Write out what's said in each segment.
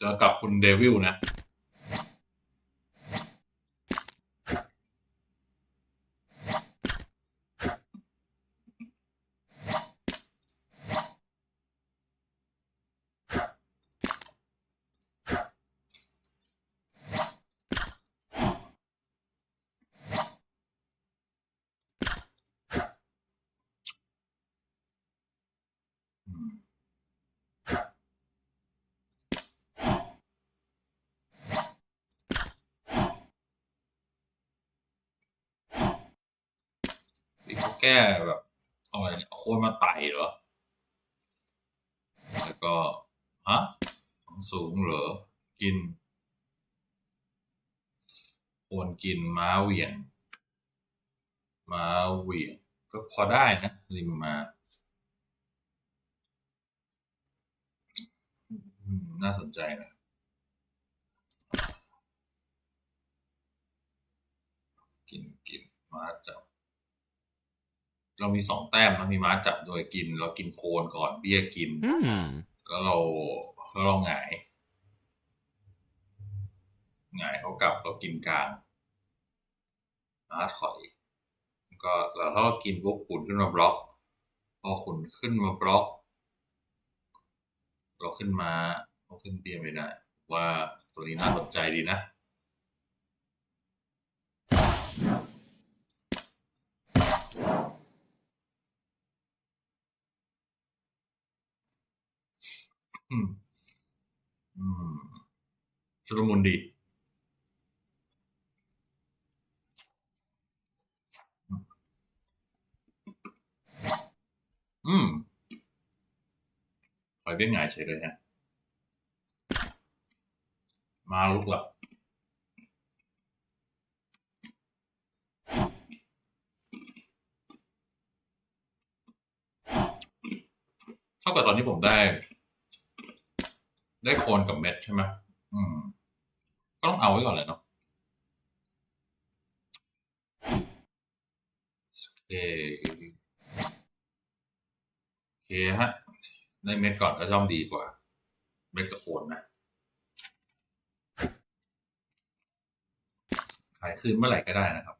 เจอกับคุณเดวิลนะ แก้แบบเอาอะไรเนี่ยโคนมาไต่เหรอ แล้วก็ฮะของสูงเหรอ กินโคนกินม้าเหวี่ยง ม้าเหวี่ยง ก็พอได้นะริมมาน่าสนใจนะกินกินม้าจับ เรามีสองแต้มนะมีม้าจับโดยกิน เรากินโคนก่อนเบี้ยกิน Hmm. แล้วเราแล้วเราหงายหงายเขากลับเรากินกลางม้าถอย ก็แล้วถ้าเรากินปุ๊บขุนขึ้นมาบล็อก พอขุนขึ้นมาบล็อก เราขึ้นมาเราขึ้นเบี้ยไม่ได้ ว่าตัวนี้น่าสนใจดีนะ อืม อืมชุลมุนดี อืมปล่อยเบี้ยหงายเฉยเลยฮะ มาลุกละเท่ากับตอนนี้ผมได้ ได้โคนกับเม็ดใช่ไหมอืม ก็ต้องเอาไว้ก่อนเลยเนาะโอเคโอเคฮะได้เม็ดก่อนก็ย่อมดีกว่า เม็ดกับโคนนะขายคืนเมื่อไหร่ก็ได้นะครับ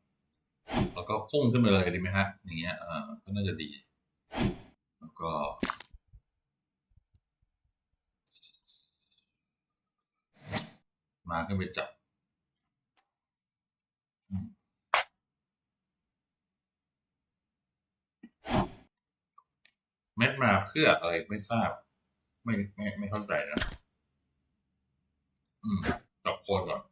แล้วก็พุ่งขึ้นมาเลยดีไหมฮะอย่างเงี้ยเออก็น่าจะดี แล้วก็ มาขึ้นไปจับเม็ดมาเพื่ออะไรไม่ทราบ ไม่ไม่ไม่เข้าใจนะ อืมจับโคนก่อน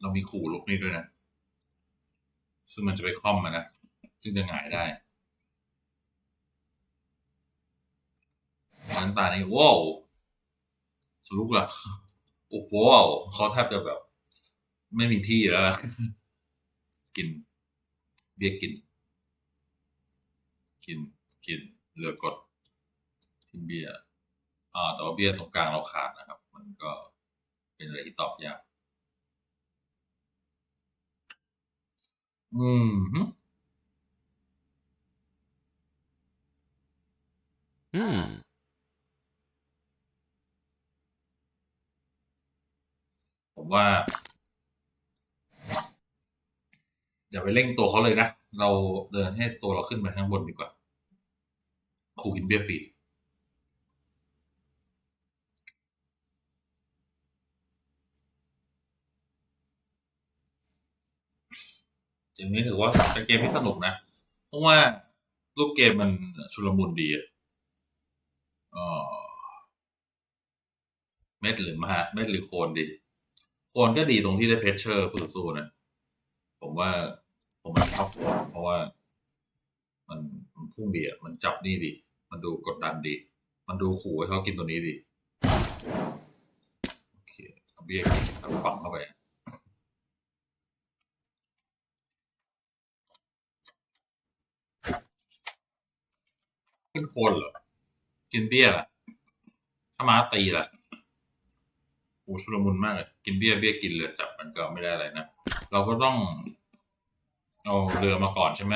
เรามีขู่ลุกนี่ด้วยนะ ซึ่งมันจะไปคล่อมมันนะ ซึ่งจะหงายได้นั้นตานี้ว้าวทะลุละโอ้โหเขาแทบจะแบบ ไม่มีที่แล้วนะกิน เบียร์กิน กินกินเหลือกดกินเบียร์อ่าแต่ว่าเบียร์ตรงกลางเราขาดนะครับ มันก็เป็นอะไรที่ตอบยาก อืมฮึ Hmm. ผมว่า อย่าไปเร่งตัวเขาเลยนะ เราเดินให้ตัวเราขึ้นไปข้างบนดีกว่าครูกินเบียร์ปีก เกมนี้ถือว่าเป็นเกมที่สนุกนะ เพราะว่ารูปเกมมันชุลมุนดีอะเม็ดหรือมาเม็ดหรือโคนดี โคนก็ดีตรงที่ได้เพชเชอร์คู่ต่อสู้นะ ผมว่าผมชอบโคนเพราะว่า มันมันพุ่งดีอะมันจับนี่ดี มันดูกดดันดี มันดูขู่ให้เขากินตัวนี้ดีโอเคเอาเบี้ยกินเอาฝังเข้าไป ขึ้นโคนเหรอ กินเบี้ยล่ะ ถ้าม้าตีล่ะโอ้ชุลมุนมากเลยกินเบี้ยเบี้ยกินเลือจับมันก็ไม่ได้อะไรนะ เราก็ต้อง เอาเรือมาก่อนใช่ไหม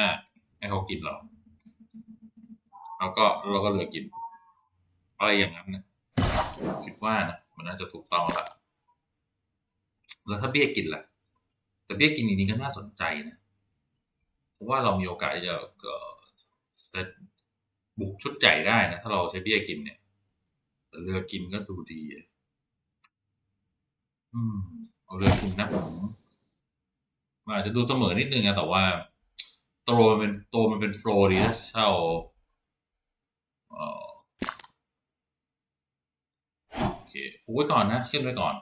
ให้เขากินเราแล้วก็เราก็เรือกิน อะไรอย่างนั้นนะคิดว่านะมันน่าจะถูกต้องละแล้วถ้าเบี้ยกินล่ะ แต่เบี้ยกินจริงๆก็น่าสนใจนะเพราะว่าเรามีโอกาสที่จะเอ่อเซต บุกชุดใหญ่ได้นะ ถ้าเราใช้เบี้ยกินเนี่ยเรือกินก็ดูดี อืม เอาเรือกินนะผมอาจจะดูเสมอนิดนึงนะแต่ว่าตัวมันเป็นตัวมันเป็นโฟล์ดีนะเช่าโอเคผูกไว้ก่อนนะ ขึ้นไว้ก่อน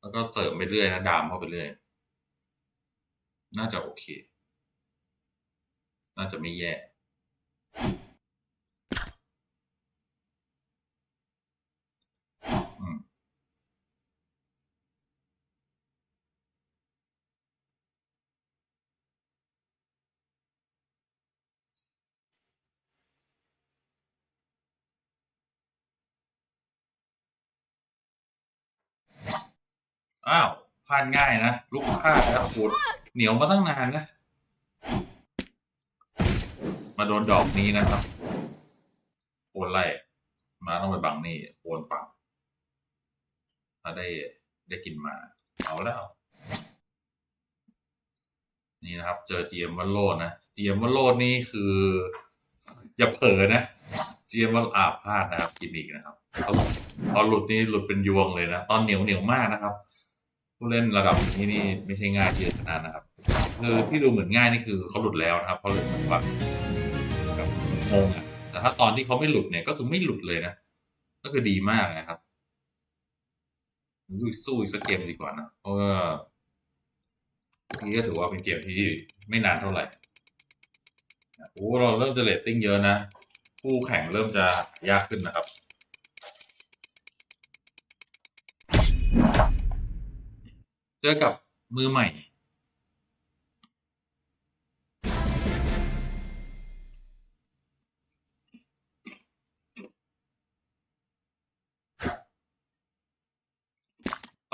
แล้วก็เสริมไปเรื่อยนะ ดามเข้าไปเรื่อย น่าจะโอเค น่าจะไม่แย่ อ้าวพลาดง่ายนะ ลูกพลาดแล้วโหเหนียวมาตั้งนานนะ มาโดนดอกนี้นะครับโอนไล่มาต้องไปบังนี่โอนปังถ้าได้ได้กินมา เอาแล้ว นี่นะครับ เจอเจียมวันโลดนะเจียมวันโลดนี่คือ อย่าเผลอนะเจียมวันอาพลาดนะครับกินอีกนะครับเขาตอนหลุดนี่หลุดเป็นยวงเลยนะ ตอนเหนียวเหนียวมากนะครับ ผู้เล่นระดับนี้นี่ไม่ใช่ง่ายที่จะชนะนะครับ คือที่ดูเหมือนง่ายนี่คือเขาหลุดแล้วนะครับเขาเลยเหมือนว่าแบบ งงอะแต่ถ้าตอนที่เขาไม่หลุดเนี่ยก็คือไม่หลุดเลยนะ ก็คือดีมากนะครับดูสู้อีกสักเกมดีกว่านะเพราะว่านี่ก็ถือว่าเป็นเกมที่ไม่นานเท่าไหร่โอ้เราเริ่มจะเรตติ้งเยอะนะคู่แข่งเริ่มจะยากขึ้นนะครับเจอกับมือใหม่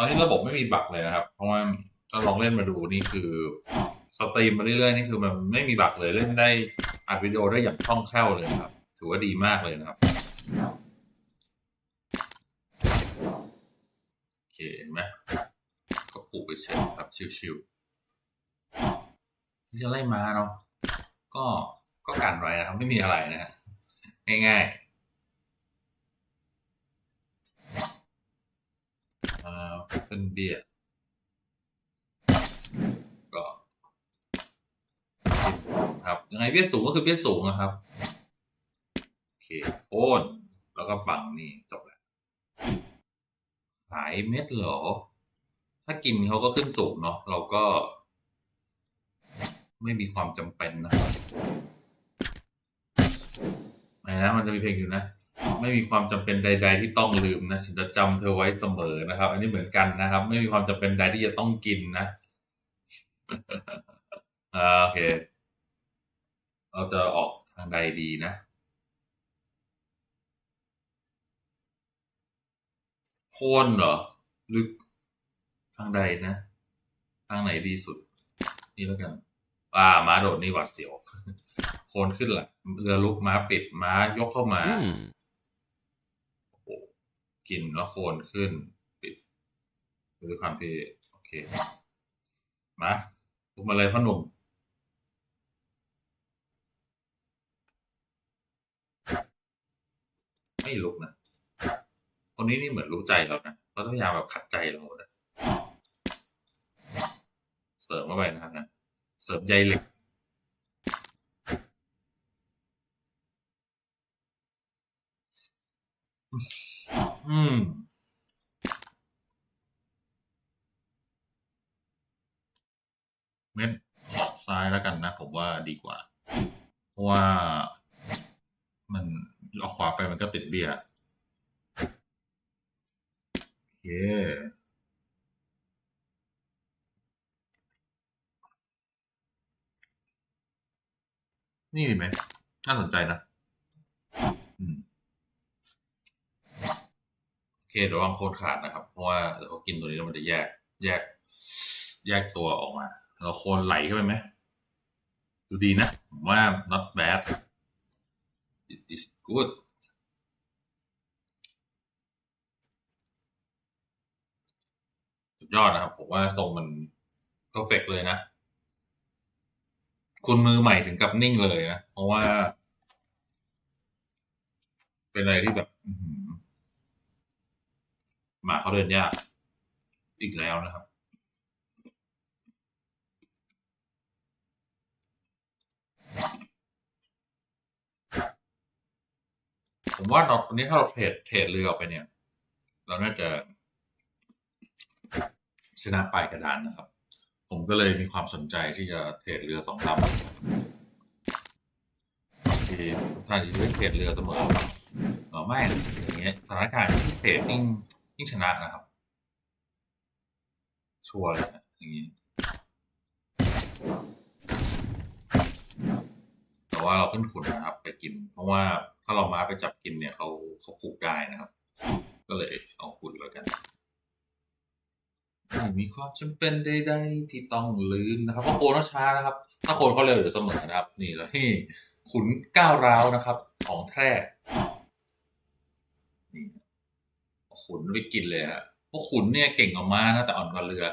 ตอนนี้ระบบไม่มีบั๊กเลยนะครับ เพราะว่าถ้าลองเล่นมาดูนี่คือสตรีมมาเรื่อยๆนี่คือมันไม่มีบั๊กเลยเล่นได้อัดวิดีโอได้อย่างคล่องแคล่วเลยครับ ถือว่าดีมากเลยนะครับโอเคเห็นไหมก็ปลูกไปเฉยครับชิวๆที่จะไล่มาเนาะก็ก็กันไว้นะครับไม่มีอะไรนะฮะง่ายๆ อ่า เป็นเบียก็ครับยังไงเบี้ยสูงก็คือเบี้ยสูงนะครับโอเคโอนแล้วก็ปังนี่จบแล้วขายเม็ดเหรอ ถ้ากินเขาก็ขึ้นสูงเนาะเราก็ ไม่มีความจำเป็นนะครับไหนนะมันจะมีเพลงอยู่นะ ไม่มีความจำเป็นใด ๆ ที่ต้องลืมนะฉันจะจำเธอไว้เสมอนะครับ อันนี้เหมือนกันนะครับ ไม่มีความจำเป็นใดที่จะต้องกินนะโอเค เราจะออกทางใดดีนะโคนเหรอลึกทางใดนะ ทางไหนดีสุด นี่แล้วกันอ่าม้าโดดนี่หวัดเสียวโคนขึ้นหละเรือลุกม้าปิดม้ายกเข้ามา กินแล้วโคนขึ้น ปิดด้วยความที่โอเค มาลุกมาเลยพ่อหนุ่มไม่ลุกนะ คนนี้นี่เหมือนรู้ใจเรานะเขาพยายามแบบขัดใจเรานะเสริมเข้าไปนะครับนะ เสริมใยเหล็ก อืม เม็ดซ้ายแล้วกันนะ ผมว่าดีกว่า เพราะว่ามันออกขวาไปมันก็ติดเบียร์โอเคนี่ดีไหมน่าสนใจนะ อืม เคเดี๋ยววางโคนขาดนะครับ เพราะว่าเดี๋ยวเขากินตัวนี้แล้วมันจะแยก แยก แยกตัวออกมา เราโคนไหลเข้าไปไหมดูดีนะผมว่า not bad it is good สุดยอดนะครับ ผมว่าทรงมัน perfect เลยนะ คุณมือใหม่ถึงกับนิ่งเลยนะ เพราะว่า เป็นอะไรที่แบบ หมาเขาเดินยาก อีกแล้วนะครับ ผมว่าตอนนี้ถ้าเราเทรดเทรดเรือออกไปเนี่ย เราน่าจะ ชนะปลายกระดานนะครับ ผมก็เลยมีความสนใจที่จะเทรดเรือสองลำที่ท่านจะเทรดเรือเสมอเออไม่อย่างเงี้ยสถานการณ์ที่เทรดยิ่ง ยิ่งชนะนะครับ ชัวร์เลยอย่างนี้ แต่ว่าเราขึ้นขุนนะครับ ไปกิน เพราะว่าถ้าเรามาไปจับกินเนี่ยเขาเขาผูกได้นะครับ ก็เลยเอาขุนแล้วกันไม่มีความจำเป็นใดๆที่ต้องลืมนะครับเพราะโคนเขาช้านะครับ ถ้าโคนเขาเร็วเดี๋ยวเสมอนะครับ นี่แล้วที่ขุนก้าวร้าวนะครับ ของแท้ ขุนไปกินเลยฮะเพราะขุนเนี่ยเก่งกว่าม้านะแต่อ่อนกว่าเรือ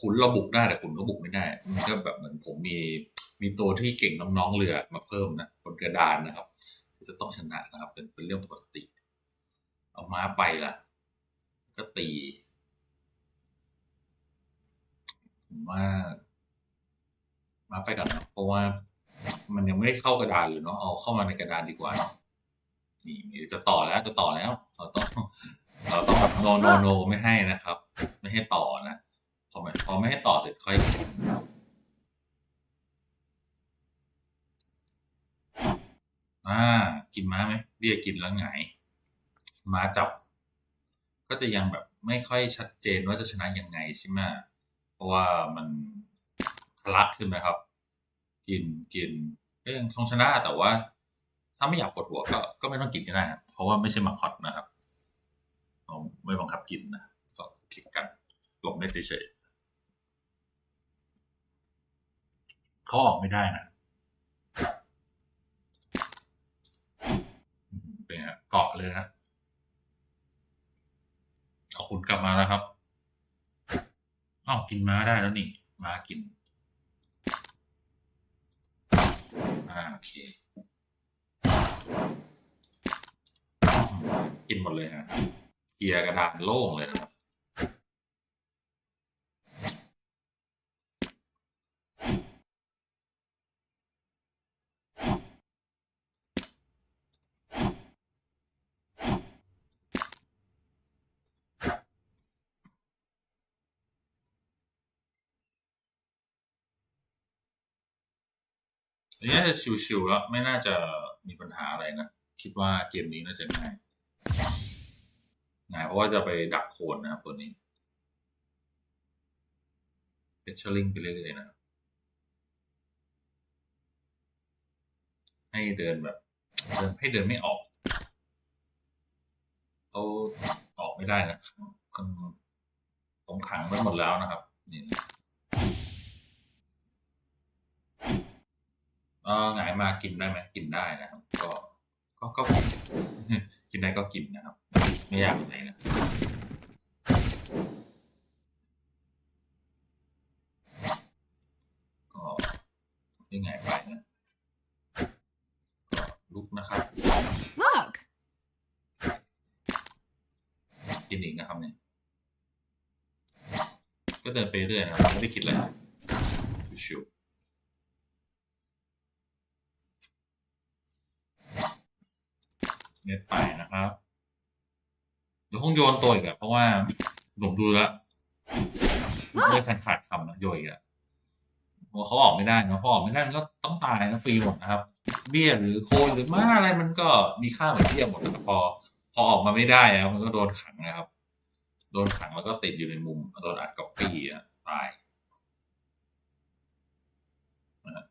ขุนเราบุกได้แต่ขุนก็บุกไม่ได้มันก็แบบเหมือนผมมีมีตัวที่เก่งน้องๆเรือมาเพิ่มนะบนกระดานนะครับจะต้องชนะนะครับ เป็นเป็นเรื่องปกติ เอาม้าไปล่ะก็ตีผมว่ามาไปก่อนนะเพราะว่ามันยังไม่ได้เข้ากระดานเลยเนาะเอาเข้ามาในกระดานดีกว่าเนาะนี่จะต่อแล้วจะต่อแล้วต้อ เราต้องแบบโนโนโนไม่ให้นะครับ ไม่ให้ต่อนะพอไม่พอไม่ให้ต่อเสร็จค่อยอ่ากินม้าไหมเบี้ยกกินแล้วไงม้าจับ ก็จะยังแบบไม่ค่อยชัดเจนว่าจะชนะยังไงใช่ไหมเพราะว่ามันทะลักขึ้นไหมครับ กินกินก็ยังคงชนะแต่ว่า ถ้าไม่อยากปวดหัวก็ก็ไม่ต้องกินก็ได้ครับเพราะว่าไม่ใช่มังคอดนะครับ เราไม่บังคับกินนะก็คลิกกันหลบไม่เฉยๆเขาออกไม่ได้นะอืมเป็นฮะเกาะเลยนะเอาคุณกลับมาแล้วครับอ้าวกินม้าได้แล้วนี่ม้ากินอ่าโอเคกินหมดเลยฮะ เกียร์กระดานโล่งเลยนะครับอันนี้น่จะชิวๆแล้ว ไม่น่าจะมีปัญหาอะไรนะ คิดว่าเกมนี้น่าจะง่าย ง่ายเพราะว่าจะไปดักโคนนะครับตัวนี้เป็นเชลลิงไปเรื่อยๆนะครับ ให้เดินแบบเดินให้เดินไม่ออกเขาออกไม่ได้นะผมผมขังไว้หมดแล้วนะครับนี่เออหงายมากินได้ไหมกินได้นะครับ ก็ก็ก็ กินได้ก็กินนะครับ ไม่อยากไหนนะก็ยังไงไปนะก็ลุกนะครับ Look! กินอีกนะครับเนี่ยก็เดินไปเรื่อยนะครับไม่ได้คิดอะไรชิวๆ เน็ตไปนะครับเดี๋ยวคงโยนตัวอีกอะเพราะว่าผมดูแล้วไม่ทันขาดคำนะโยนอีกอะเพราะเขาออกไม่ได้นะพอออกไม่ได้มันก็ต้องตายนะฟรีหมดนะครับ เบี้ยหรือโคนหรือม้าอะไรมันก็มีค่าเหมือนเบี้ยหมดนะครับพอ พอออกมาไม่ได้ครับมันก็โดนขังนะครับ โดนขังแล้วก็ติดอยู่ในมุมโดนอัดก๊อปปี้อะตายนะฮะ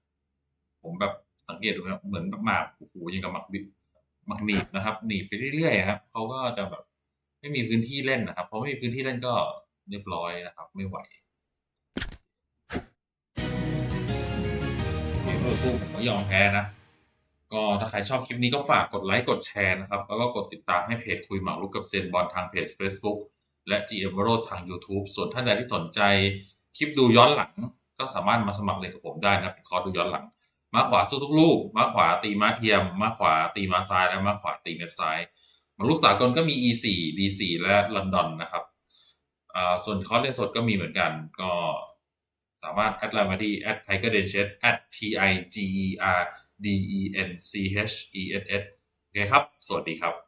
ผมแบบสังเกตดูนะเหมือนแบบหมากโอ้โหยังกับหมากบิด หมักหนีบนะครับ หนีบไปเรื่อยๆครับเขาก็จะแบบไม่มีพื้นที่เล่นนะครับ เพราะไม่มีพื้นที่เล่นก็เรียบร้อยนะครับ ไม่ไหวเออคู่ผมก็ยอมแพ้นะ ก็ถ้าใครชอบคลิปนี้ก็ฝากกดไลค์กดแชร์นะครับ แล้วก็กดติดตามให้เพจคุยหมากรุกกับเซนบอลทางเพจ Facebook และ GM วโรดทาง YouTube ส่วนท่านใดที่สนใจคลิปดูย้อนหลัง ก็สามารถมาสมัครเลยกับผมได้นะเป็นคอร์สดูย้อนหลัง ม้าขวาสู้ทุกลูก ม้าขวาตีม้าเทียม ม้าขวาตีม้าซ้าย และม้าขวาตีเม็ดซ้ายมากรุกสากลก็มี E4 D4 และลอนดอนนะครับอ่าส่วนคอร์สเล่นสดก็มีเหมือนกัน ก็สามารถแอดไลน์มาที่ at tiger d e n c h e s at t i g e r d e n c h e s s โอเคครับ สวัสดีครับ